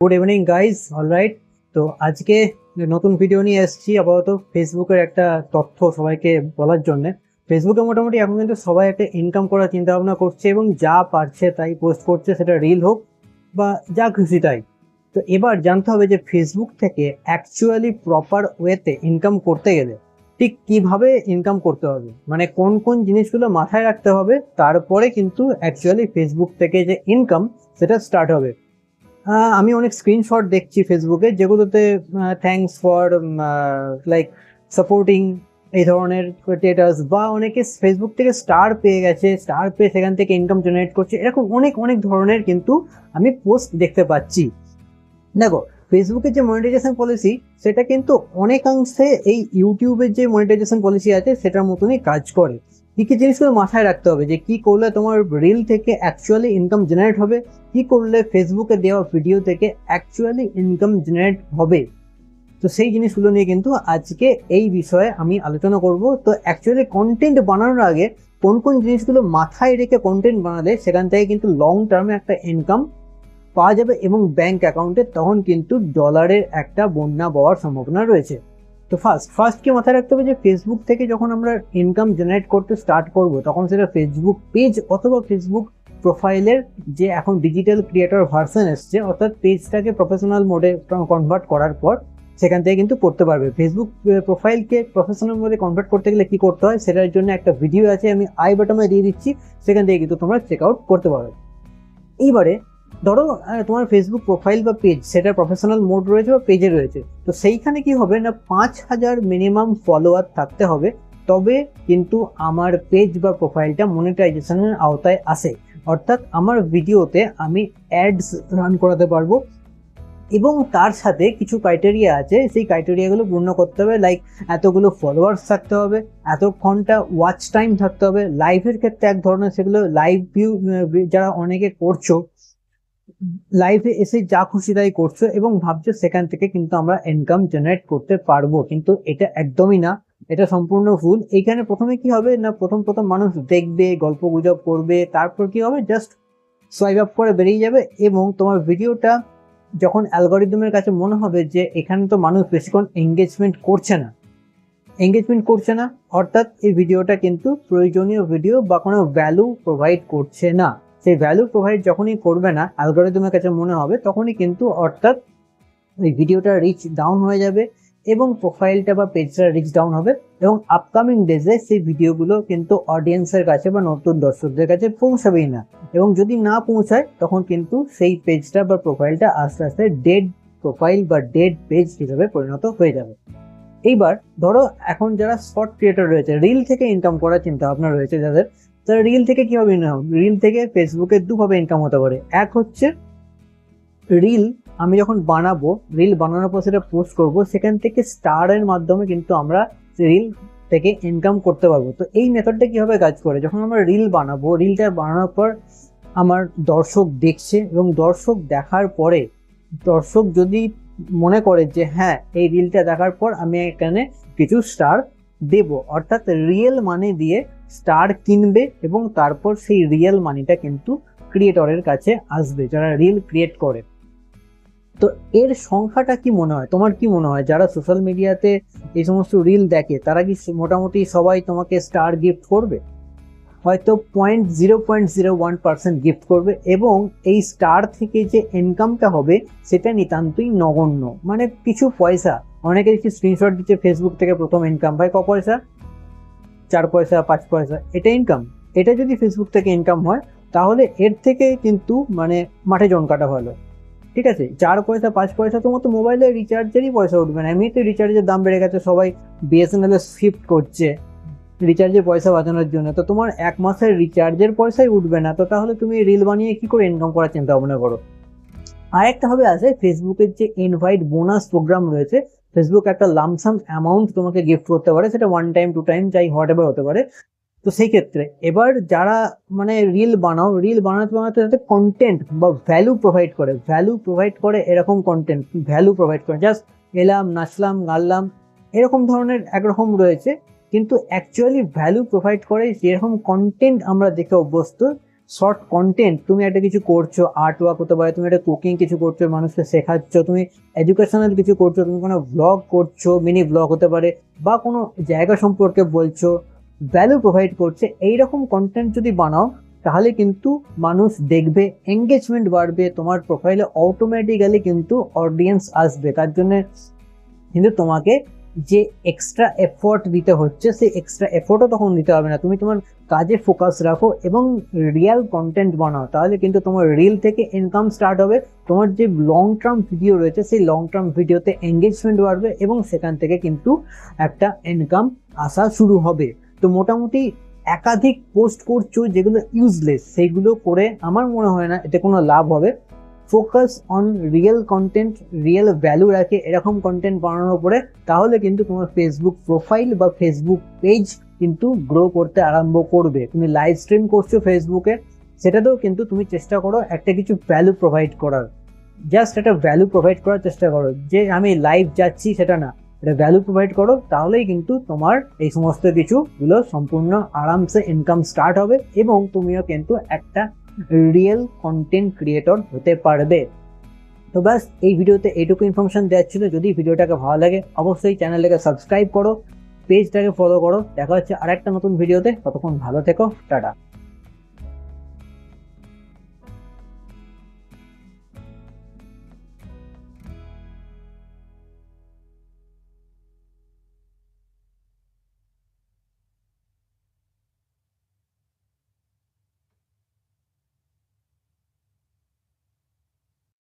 Good evening guys alright তো আজকে নতুন ভিডিও নিয়ে এসেছি, আপাতত ফেসবুকের একটা তথ্য সবাইকে বলার জন্য। ফেসবুকে মোটামুটি এখন কিন্তু সবাই একটা ইনকাম করার চিন্তা ভাবনা করছে এবং যা পারছে তাই পোস্ট করছে, সেটা রিল হোক বা যা খুশি তাই। তো এবার জানতে হবে যে ফেসবুক থেকে অ্যাকচুয়ালি প্রপার ওয়েতে ইনকাম করতে গেলে ঠিক কীভাবে ইনকাম করতে হবে? মানে কোন কোন জিনিসগুলো মাথায় রাখতে হবে? তারপরে কিন্তু অ্যাকচুয়ালি ফেসবুক থেকে যে ইনকাম সেটা স্টার্ট হবে। আমি অনেক স্ক্রিনশট দেখছি ফেসবুকে যেগুলোতে থ্যাঙ্কস ফর লাইক সাপোর্টিং এই ধরনের স্টেটাস বা অনেকে ফেসবুক থেকে স্টার পেয়ে গেছে স্টার পেয়ে সেখান থেকে ইনকাম জেনারেট করছে, এরকম অনেক অনেক ধরনের কিন্তু আমি পোস্ট দেখতে পাচ্ছি। দেখো ফেসবুকের যে মনিটাইজেশন পলিসি সেটা কিন্তু অনেকাংশে এই ইউটিউবের যে মনিটাইজেশন পলিসি আছে, সেটার মতনই কাজ করে। কি কি জিনিসগুলো মাথায় রাখতে হবে? যে কি করলে তোমার রিল থেকে অ্যাকচুয়ালি ইনকাম জেনারেট হবে? কি করলে ফেসবুকে দেওয়া ভিডিও থেকে অ্যাকচুয়ালি ইনকাম জেনারেট হবে? তো সেই জিনিসগুলো নিয়ে কিন্তু আজকে এই বিষয়ে আমি আলোচনা করব। তো অ্যাকচুয়ালি কন্টেন্ট বানানোর আগে কোন কোন জিনিসগুলো মাথায় রেখে কন্টেন্ট বানালে সেখান থেকে কিন্তু লং টার্মে একটা ইনকাম পাওয়া যাবে এবং ব্যাংক অ্যাকাউন্টে তখন কিন্তু ডলারের একটা বন্যা পাওয়ার সম্ভাবনা রয়েছে। তো ফার্স্ট ফার্স্ট কি মাথায় রাখতে হবে যে ফেসবুক থেকে যখন আমরা ইনকাম জেনারেট করতে স্টার্ট করব, তখন সেটা ফেসবুক পেজ অথবা ফেসবুক প্রোফাইলের যে এখন ডিজিটাল ক্রিয়েটর ভার্সন এসছে, অর্থাৎ পেজটাকে প্রফেশনাল মোডে কনভার্ট করার পর সেখান থেকে কিন্তু করতে পারবে। ফেসবুক প্রোফাইলকে প্রফেশনাল মোডে কনভার্ট করতে গেলে কি করতে হয়? সেটার জন্য একটা ভিডিও আছে, আমি আই বাটমে দিয়ে দিচ্ছি, সেখান থেকে কিন্তু তোমরা চেক আউট করতে পারবে এইবারে ধরো তোমার ফেসবুক প্রোফাইল বা পেজ সেটা প্রফেশনাল মোড রয়েছে বা পেজে রয়েছে, তো সেইখানে কি হবে না, পাঁচ হাজার মিনিমাম ফলোয়ার থাকতে হবে, তবে কিন্তু আমার পেজ বা প্রোফাইলটা মনিটাইজেশনের আওতায় আসে। অর্থাৎ আমার ভিডিওতে আমি অ্যাডস রান করাতে পারব, এবং তার সাথে কিছু ক্রাইটেরিয়া আছে, সেই ক্রাইটেরিয়াগুলো পূর্ণ করতে হবে লাইক এতগুলো ফলোয়ার্স থাকতে হবে, এত ঘণ্টা ওয়াচ টাইম থাকতে হবে লাইভের ক্ষেত্রে এক ধরনের, সেগুলো লাইভ ভিউ যারা অনেকে করছ লাইভে এসে যা খুশি তাই করছ এবং ভাবছ সেখান থেকে কিন্তু আমরা ইনকাম জেনারেট করতে পারব। কিন্তু এটা একদমই না, এটা সম্পূর্ণ ভুল। এইখানে প্রথমে কি হবে না, প্রথম প্রথম মানুষ দেখবে, গল্প গুজব করবে, তারপর কি হবে? জাস্ট সোয়াইপ আপ করে বেরিয়ে যাবে এবং তোমার ভিডিওটা যখন অ্যালগোরিদমের কাছে মনে হবে যে এখানে তো মানুষ বেশিক্ষণ এঙ্গেজমেন্ট করছে না এঙ্গেজমেন্ট করছে না, অর্থাৎ এই ভিডিওটা কিন্তু প্রয়োজনীয় ভিডিও বা কোনো ভ্যালু প্রোভাইড করছে না। সেই ভ্যালু প্রোভাইড যখনই করবে না অ্যালগোরিদমের কাছে মনে হবে, তখনই কিন্তু অর্থাৎ ওই ভিডিওটা রিচ ডাউন হয়ে যাবে এবং প্রোফাইলটা বা পেজটা রিচ ডাউন হবে এবং আপকামিং ডেজে সেই ভিডিওগুলো কিন্তু অডিয়েন্সের কাছে বা নতুন দর্শকদের কাছে পৌঁছাবেই না। এবং যদি না পৌঁছায়, তখন কিন্তু সেই পেজটা বা প্রোফাইলটা আস্তে আস্তে ডেড প্রোফাইল বা ডেড পেজ হিসেবে পরিণত হয়ে যাবে। এইবার ধরো, এখন যারা শর্ট ক্রিয়েটর রয়েছে রিল থেকে ইনকাম করার চিন্তা ভাবনা রয়েছে যাদের তারা রিল থেকে কীভাবে ইনকাম রিল থেকে ফেসবুকে দুভাবে ইনকাম হতে পারে। এক হচ্ছে রিল আমি যখন বানাবো রিল বানানোর পর সেটা পোস্ট করব, সেখান থেকে স্টারের মাধ্যমে কিন্তু আমরা রিল থেকে ইনকাম করতে পারব। তো এই মেথডটা কীভাবে কাজ করে? যখন আমরা রিল বানাবো রিলটা বানানোর পর আমার দর্শক দেখছে এবং দর্শক দেখার পরে, দর্শক যদি মনে করে যে হ্যাঁ এই রিলটা দেখার পর আমি এখানে কিছু স্টার দেব। অর্থাৎ রিয়েল মানে দিয়ে স্টার কিনবে এবং তারপর সেই রিয়েল মানিটা কিন্তু ক্রিয়েটরের কাছে আসবে, যারা রিল ক্রিয়েট করে। তো এর সংখ্যাটা কি মনে হয়? তোমার কি মনে হয়? যারা সোশ্যাল মিডিয়াতে এই সমস্ত রিল দেখে, তারা কি মোটামুটি সবাই তোমাকে স্টার গিফট করবে? হয়তো point zero point zero one percent gift করবে এবং এই স্টার থেকে যে ইনকামটা হবে, সেটা নিতান্তই নগণ্য। মানে কিছু পয়সা, অনেকে দেখছি স্ক্রিনশট দিচ্ছে ফেসবুক থেকে প্রথম ইনকাম ভাই ক পয়সা? চার পয়সা, পাঁচ পয়সা, এটা ইনকাম এটা যদি ফেসবুক থেকে ইনকাম হয়, তাহলে এর থেকে কিন্তু মানে মাঠে জন কাটা ভালো। ঠিক আছে? চার পয়সা, পাঁচ পয়সা তোমার তো মোবাইলে রিচার্জেরই পয়সা উঠবে না। এমনিতে রিচার্জের দাম বেড়ে গেছে, সবাই বিএসএনএল শিফট করছে রিচার্জের পয়সা বাঁচানোর জন্য। তো তোমার এক মাসের রিচার্জের পয়সাই উঠবে না। তো তাহলে তুমি রিল বানিয়ে কি করে ইনকাম করার চিন্তা ভাবনা করো? আরেকটা হবে আছে ফেসবুকের যে ইনভাইট বোনাস প্রোগ্রাম রয়েছে ফেসবুক একটা লামসাম অ্যামাউন্ট তোমাকে গিফট করতে পারে, সেটা ওয়ান টাইম টু টাইম চাই হোয়াট এভার হতে পারে। তো সেই ক্ষেত্রে এবার যারা মানে রিল বানাও রিল বানাতে বানাতে যাতে কন্টেন্ট বা ভ্যালু প্রোভাইড করে ভ্যালু প্রোভাইড করে এরকম কন্টেন্ট ভ্যালু প্রোভাইড করে জাস্ট এলাম, নাচলাম গাইলাম এরকম ধরনের একরকম রয়েছে। কিন্তু অ্যাকচুয়ালি ভ্যালু প্রোভাইড করে যেরকম কন্টেন্ট আমরা দেখে অভ্যস্ত শর্ট কন্টেন্ট তুমি একটা কিছু করছ আর্ট ওয়ার্ক হতে পারে, তুমি একটা কুকিং কিছু করছ, মানুষকে শেখাচ্ছ, তুমি এডুকেশনাল কিছু করছ, তুমি কোনো ব্লগ করছ মিনি ব্লগ হতে পারে, বা কোনো জায়গা সম্পর্কে বলছো ভ্যালু প্রোভাইড করছে, এইরকম কন্টেন্ট যদি বানাও, তাহলে কিন্তু মানুষ দেখবে এঙ্গেজমেন্ট বাড়বে, তোমার প্রোফাইলে অটোমেটিক্যালি কিন্তু অডিয়েন্স আসবে, তার জন্য কিন্তু তোমাকে যে এক্সট্রা এফোর্ট দিতে হচ্ছে, সেই এক্সট্রা এফোর্টও তখন দিতে হবে না। তুমি তোমার কাজে ফোকাস রাখো এবং রিয়েল কন্টেন্ট বানাও। তাহলে কিন্তু তোমার রিল থেকে ইনকাম স্টার্ট হবে, তোমার যে লং টার্ম ভিডিও রয়েছে, সেই লং টার্ম ভিডিওতে এঙ্গেজমেন্ট বাড়বে এবং সেখান থেকে কিন্তু একটা ইনকাম আসা শুরু হবে। তো মোটামুটি একাধিক পোস্ট করছ যেগুলো ইউজলেস সেইগুলো করে আমার মনে হয় না এতে কোনো লাভ হবে। Focus on real content real value রাখে, এরকম কন্টেন্ট বানানোর পরে, তাহলে কিন্তু তোমার ফেসবুক প্রোফাইল বা ফেসবুক পেজ কিন্তু গ্রো করতে আরম্ভ করবে। তুমি লাইভ স্ট্রিম করছ ফেসবুকে সেটাতেও কিন্তু তুমি চেষ্টা করো একটা কিছু ভ্যালু প্রোভাইড করার। জাস্ট একটা ভ্যালু প্রোভাইড করার চেষ্টা করো। যে আমি লাইভ যাচ্ছি সেটা না, এটা ভ্যালু প্রোভাইড করো, তাহলেই কিন্তু তোমার এই সমস্ত কিছুগুলো সম্পূর্ণ আরামসে ইনকাম স্টার্ট হবে এবং তুমিও কিন্তু একটা রিয়েল কন্টেন্ট ক্রিয়েটর হতে পারবে। তো ব্যাস, এই ভিডিওতে এইটুকু ইনফরমেশন দেওয়ার ছিল। যদি ভিডিওটাকে ভালো লাগে, অবশ্যই চ্যানেলটাকে সাবস্ক্রাইব করো পেজটাকে ফলো করো। দেখা হচ্ছে আরেকটা নতুন ভিডিওতে। ততক্ষণ ভালো থেকো। টাটা।